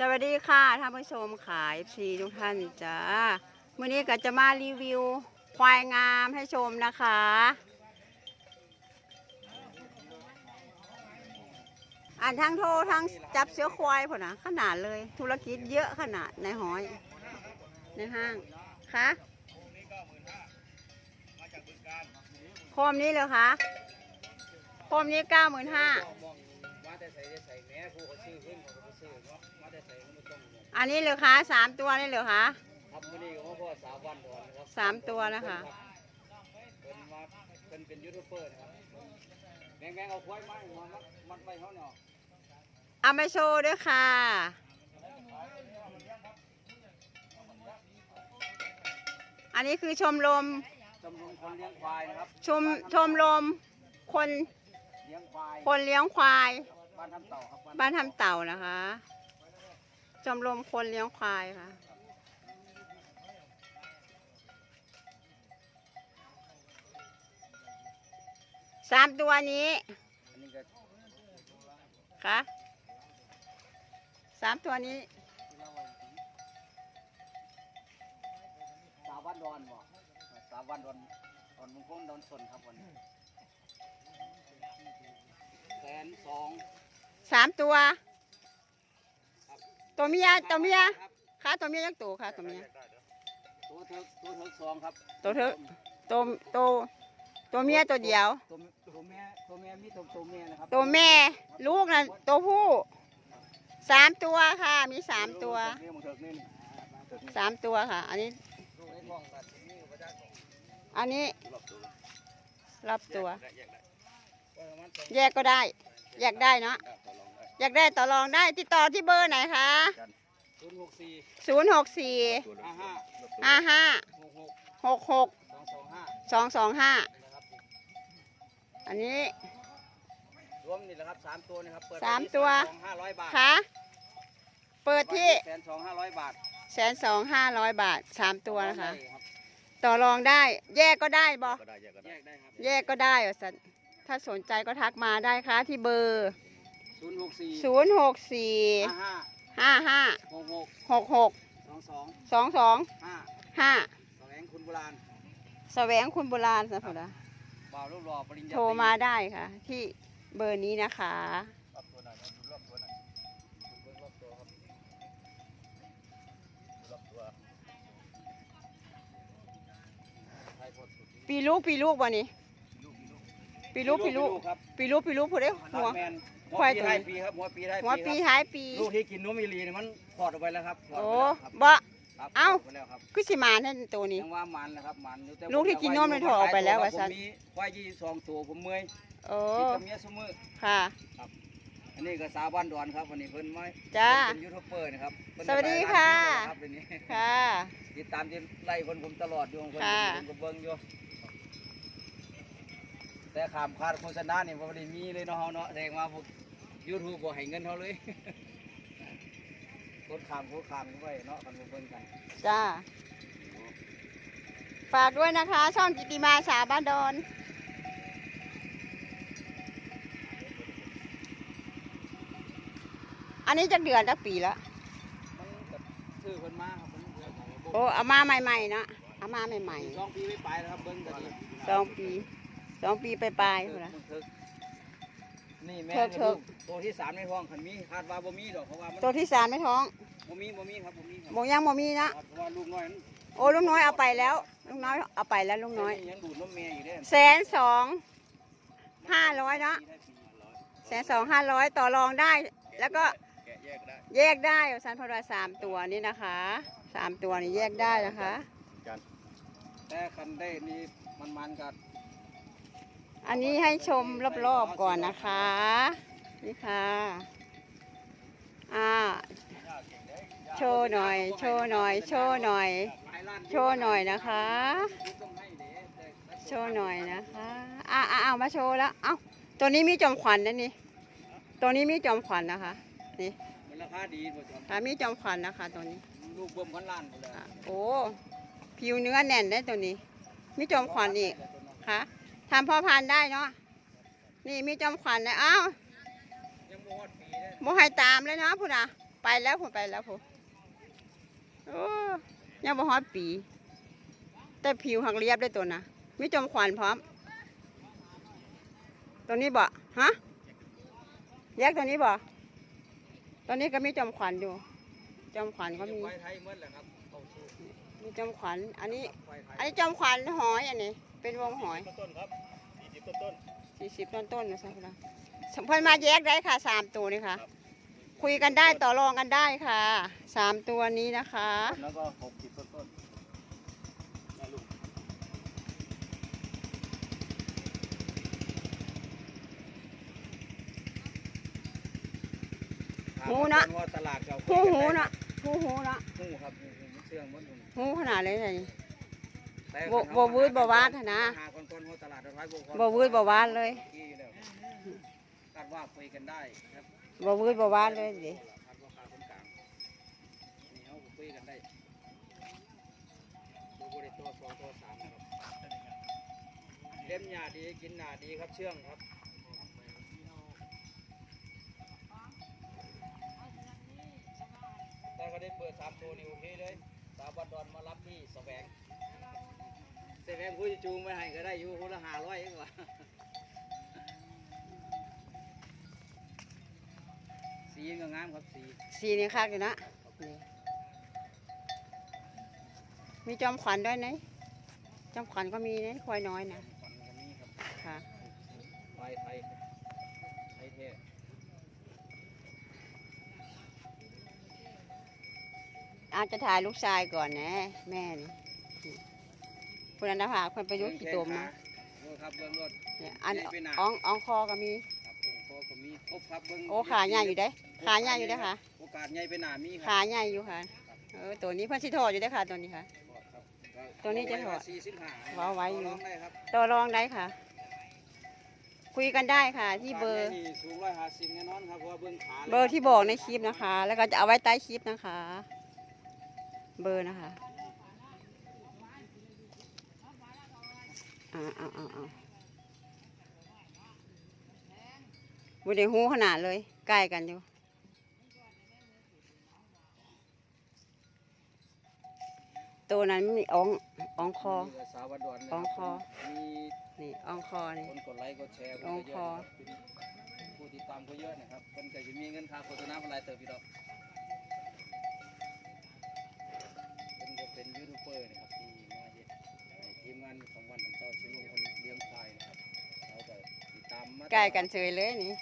สวัสดีค่ะท่านผู้ชมขายซีทุกท่านจ้าวันนี้ก็จะมารีวิวควายงามให้ชมนะคะ อ่านทั้งโทรทั้งจับเสือควายผลนะขนาดเลย ธุรกิจเยอะขนาดในหอย ในห้างคะโคมนี้เลยคะโคมนี้เก้าหมื่นห้า แต่ใส่ได้ใส่แม่ผู้เขาซื้อขึ้นเขาก็ซื้อเนาะมาแต่ใส่ก็ไม่ต้องเนี่ยอันนี้เลยคะสามตัวนี่เลยคะครับมื้อนี้ของพ่อสาววันดอนนะครับสามตัวนะคะเป็นมาเป็นเป็นยูทูบเบอร์นะครับแม่งแม่งเอาควายไม้มามัดมัดไว้เขาเนาะเอามาโชว์ด้วยค่ะ อันนี้คือชมรมจำนวนคนเลี้ยงควายนะครับชมชมรมคนเลี้ยงควาย คนเลี้ยงควาย บ้านทำเต่าครับบ้านทำเต่านะคะชมรมคนเลี้ยงควายค่ะ สามตัวนี้อันนี้ก็ค่ะสามตัวนี้สาววันดอนบ่สาววันดอนดอนมุงคงดอนสนครับวันนี้แสนสอง สามตัว ตัวเมียตัวเมียครับค่ะตัวเมียยังตัวค่ะตัวเมียตัวเถิกตัวเถิกสองครับตัวเถิกตัวตัวตัวเมียตัวเดียวตัวตัวแม่ตัวแม่มีตัวตัวแม่นะครับตัวแม่ลูกนะตัวผู้สามตัวค่ะ มีสามตัวนี่มันเถิกนี่นี่เถิกนี่สามตัวค่ะ อันนี้ลูกไอ้ท้องตัดนี่ก็ได้อันนี้รอบตัวรับตัวแยกได้ว่ามันสองแยกก็ได้ แยกได้เนาะต่ อรองได้อยากได้ต่อรองได้ติดต่อที่เบอร์ไหนคะศูนย์หกสี่ศูนย์หกสี่ห้าห้าห้าห้าหกหกหกหกสองสองห้าสองสองห้านะครับอันนี้รวมนี่แหละครับสามตัวนะครับเปิดสามตัวสองห้าร้อยบาทคะเปิดที่แสนสองห้าร้อยบาทแสนสองห้าร้อยบาทสามตัวนะคะได้รับต่อรองได้ แยกก็ได้บอก็ได้แยกก็ได้แยกได้ครับแยกก็ได้เหรอสันถ้าสนใจก็ทักมาได้ค่ะที่เบอร์ ศูนย์หกสี่ศูนย์หกสี่ห้าห้าห้าห้าหกหกหกหกสองสองสองสองห้าห้าแสวงคุณโบราณแสวงคุณโบราณสัพพะบ่าวรูปหล่อปริญญาตโทรมาได้ค่ะ ที่เบอร์นี้นะคะรอบตัวหน่อยนะดูรอบตัวหน่อยดูเบื้องรอบตัวครับดูรอบตัวไทยพดสุดที่ปีลูกปีลูกวันนี้ ปีลูกปีลูกครับปีลูกปีลูกพูดได้หัวแมนหัคววายปีตัวท้ายนี้ปีครับหัวปีท้ายหัวปีปีครับท้ายปี ลูกที่กินนมอีหลีนี่มันถอดออกไปแล้วครับถอดโอ้ ไปแล้วครับบ่ ครับเอ้าถดไปแล้วครับคือสิมาแน่นตัวนี้ ยังว่ามันนะครับมันอยู่แต่ลูกที่กินนมเลยถอดออกไปแล้วว่าซั่น ผมมีควายยี่สองตัวผมเมื่อยโอ้กินกับเมียซุมือค่ะ อันนี้ก็สาวบ้านดอนครับวันนี้เพิ่นมาจ้าเพิ่นเป็นยูทูบเบอร์นะครับเพิ่นสวัสดีได้หลายค่ะล้านวิวแล้วครับเดี๋ยวนี้ ค่ะ ติดตามที่ไล่คนผมตลอดอยู่ของคนค่ะผมก็เบิ่งอยู่ แต่ขามคาดโฆษณาเนี่ยบ่ได้มีเลยเนาะเฮาเนาะแสดงว่าพวก YouTube บ่ให้เงินเฮาเลยกดขามกดขามเข้าไปเนาะกันมาเบิ่งกันจ้า ฝากด้วยนะคะ ช่องกิติมาสาบ้านดอน อันนี้จะเดือนละปีละมันก็ซื้อเพิ่นมาครับผมเพิ่นก็บ่โอ้เอามาใหม่ๆเนาะเอามาใหม่สองปีไม่ไปแล้วครับเบิ้งกันดีๆสองปี สองปีไปปลายๆพุ่นนะ นี่แม่เถิกเถิกตัวที่สามในท้องขันมีคาดว่าบ่มีดอกเพราะว่ามันตัวที่สามไม่ท้องบ่มีบ่มีครับบ่มีครับบอกยังบ่มีนะ เพราะว่าลูกน้อยนั้นโอ้ลุงน้อยเอาไปแล้วลุงน้อยเอาไปแล้วลุงน้อยยังดูดนมแม่อยู่เด้แสนสองห้าร้อยเนาะแสนสองห้าร้อยต่อรองได้ แล้วก็แกะแยกได้แยกได้สันพอดาสามตัวนี้นะคะสามตัวนี้แยกได้นะคะ แต่คันได้นี่มันมันๆกับ อันนี้ให้ชมรอบๆก่อนนะคะ นี่ค่ะ อ่า โชว์หน่อย โชว์หน่อย โชว์หน่อย โชว์หน่อยนะคะ โชว์หน่อยนะคะ อ่าอ่าเอามาโชว์แล้ว เอ้า ตัวนี้มีจอมขวัญนะนี่ ตัวนี้มีจอมขวัญนะคะ นี่มันราคาดีบ่จอมค่ะมีจอมขวัญนะคะตัวนี้ ลูกเบิ่มพันล้านพุ่นแหละอะโอ้ ผิวเนื้อแน่นได้ตัวนี้ มีจอมขวัญอีกค่ะ ทำพ่อพันธุ์ได้เนาะ นี่มีจอมขวัญเลยเอ้ายังบ่ฮอดปีเด้โมให้ตามเลยเนาะพุ่นอะ ไปไปแล้วผมไปแล้วผมโอ้ยังบ่ฮอดปี แต่ผิวหักเรียบได้ตัวนะมีจอมขวัญพร้อม ตัวนี้บ่ฮะแยกตัวนี้บ่ตัวนี้ก็มีจอมขวัญอยู่ จอมขวัญก็มีควายไทยหมดแหละครับเข้าสู่มีจอมขวัญ อันนี้ควายไทยอันนี้จอมขวัญหอยอันนี้ เป็นวงหอยต้นครับ40ต้นต้นสี่สิบต้นต้นๆนะสักละสมเพิ่นมาแยกได้ค่ะสามตัวนี่ค่ะ คุยกันได้ต่อรองกันได้ค่ะสามตัวนี้นะคะ แล้วก็60ต้นต้นแม่ลูกหูนะว่าตลาดเก่าหูหูนะหูหูนะหูครับหูหูมันเชื่องหมันหูหูขนาดเลยนี่แต่ บ่บ่วืดบ่วาดนะหาคนคนหัวตลาดเอาไว้บ่พอบ่วืดบ่วาดเลยกี้อยู่แล้วคาดว่าคุยกันได้ครับบ่วืดบ่วาดเลยดิคาดว่าคาคนกลางนี่เขาคุยกันได้ดูบริตัวสองตัวสามนะครับเล่มหญ้าดีกินหญ้าดีครับเชื่องครับแต่ก็ได้เปิดสามตัวนี่โอเคเลยสาวบันดอนมารับที่แสวง แสวงผู้จะจูงไม่ให้ก็ได้อยู่คนละห้าร้อยเองว่ะสีก็งามครับสีสีนี่คักอยู่นะนี่มีจอมขวัญด้วยนะจอมขวัญก็มีนะควายน้อยนะฟันก็มีครับค่ะไทยไทยไทยเท่อาจจะถ่ายลูกชายก่อนนะ แม่นี่ คุณอันดาภาคนไปอยุกี่ตัวมาโอ้ครับเบิ้งรถเนี่ยอันใหญ่ไปหนาอ่องอ่องคอก็มีครับผมโคก็มีครบครับเบิ้งโอ้ขาใหญ่อยู่ได้ขาใหญ่อยู่ได้อค่ะโอกาสใหญ่ไปหนามีครัขาใหญ่อยู่ค่ะเออตัวนี้เพิ่นสิถอดอยู่ได้อค่ะตัวนี้ค่ะครับก็ตัวนี้จะถอดสี่สิบห้าว้าวไว้อยู่ต่รองได้ครับต่อรองได้ค่ะ คุยกันได้ค่ะที่เบอร์โกาสใหญ่นี่สูงร้อยห้าสิบแน่นอนครับเพราะว่าเบิ้งขาเบอร์ที่บอกในคลิปนะคะ แล้วก็จะเอาไว้ใต้คลิปนะคะ เบอร์นะคะ อ่าอ่าอ่าอ่าบุได้หูขนาดเลยใกล้กันอยู่ตัวนั้นมีอ่องอ่องคอ นี่ก็สาวดอนนะอ่องคอ มีนี่อ่องคอนี่ คนกดไลค์กดแชร์อ่องคอ ผู้ติดตามก็เยอะนะครับคนก็จะมีเงินค่าโฆษณาเป็นรายเติบพี่ดอก ใกล้กันเฉยเลยนี่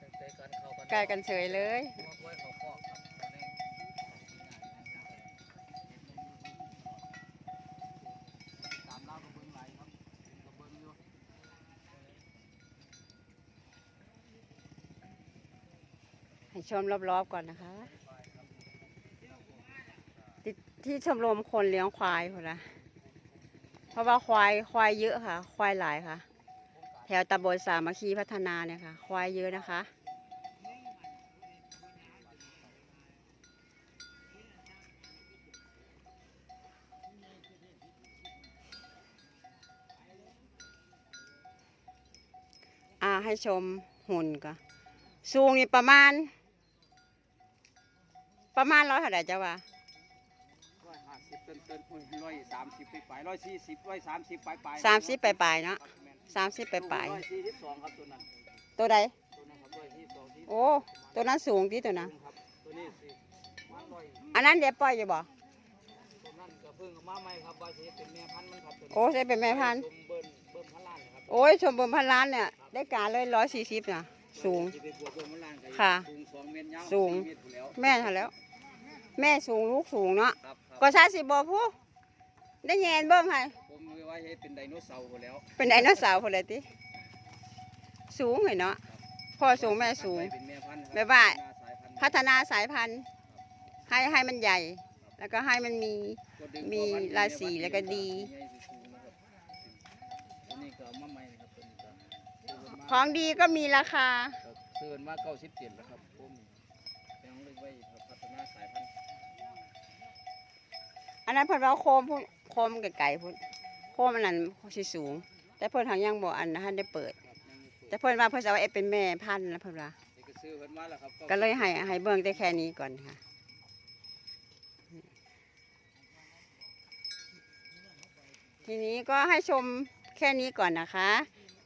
ตั้งแต่การเข้ากันใกล้กันเฉยเลยหัวกล้วยเขาคอกครับตอนนี้ตามเล่ากับเบิ้งไหลครับกับเบิ้งอยู่ให้ชมรอบๆก่อนนะคะที่ที่ชมรมคนเลี้ยงควายคนละเพราะว่าควายควายเยอะค่ะ ควายหลายค่ะแถวตำบลสามัคคีพัฒนาเนี่ยค่ะ ควายเยอะนะคะ อ่าให้ชมหุ่นก่อนสูงนี่ประมาณ ประมาณร้อยเท่าไหร่จ้าวะร้อยห้าสิบต้นต้นร้อยสามสิบไปปลายร้อยสี่สิบร้อยสามสิบปลายปลายสามสิบปลายๆเนาะ สามสิบปลายร้อยสี่สิบสองครับตัวนั้นๆตัวใด ตัวนั้นครับร้อยสี่สิบสองที่โอ้ ตัวนั้นสูงที่ตัวนั้นครับตัวนี้สิมันร้อยอันนั้นเดี๋ยวปล่อยอยู่บ่ ตัวนั้นก็เพิ่งเอามาใหม่ครับว่าสิเป็นแม่พันธุ์มันครับตัวนี้โอ้ใช่เป็นแม่พันธุ์ชมเบิ้ลเบิ้ลพันล้านนะครับโอ้ยชมบนพันล้านเนี่ย ได้การเลยร้อยสี่สิบนะสูงสิเป็นบัวเบิ้ลพันล้านก็ค่ะสูงสองเมตรยาวสูง สี่เมตรอยู่แล้วแม่ทันแล้ว แม่สูงลูกสูงเนาะครับครับก็ใช้สิบอผู้ ได้แยนเบิ้งให้ผมไว้ให้เป็นไดโนเสาร์หมดแล้ว เป็นไดโนเสาร์พอเลยติสูงเลยเนาะพ่อสูงแม่สูงไว้เป็นแม่พันธุ์ครับแม่ว่าพัฒนสยพันธุ์พัฒนาสายพันธุ์ ให้ให้มันใหญ่ แล้วก็ให้มันมี ก็ดึงมีตัวพันธุ์ราศีแล้วก็ดีใหญ่สูงนะครับตัวนี้ก็เอามาใหม่นะครับตัวนี้ก็ซื้อมาของดีก็มีราคาครับซื้อมาเก้าสิบเจ็ดแล้วครับผมยังเลยไว้พัฒนาสายพันธุ์อั นนั้นเพิ่นว่าโคมพุ่นโคมไก่ๆพุ่นโคมอันนั้นสิสูง แต่เพิ่นทางยังบ่อันนะท่านได้เปิด แต่เพิ่นว่าเพิ่นจะเอาไอเป็นแม่พันธุ์นะเพิ่นว่าก็เลยให้ให้เบิ่งแต่แค่นี้ก่อนค่ะทีนี้ก็ให้ชมแค่นี้ก่อนนะคะ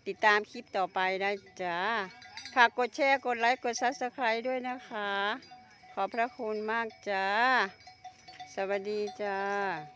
ติดตามคลิปต่อไปได้จ้าฝากกดแชร์ กดไลค์ กดซับสไคร b e ด้วยนะคะ ขอบพระคุณมากจ้า สวัสดีจ้า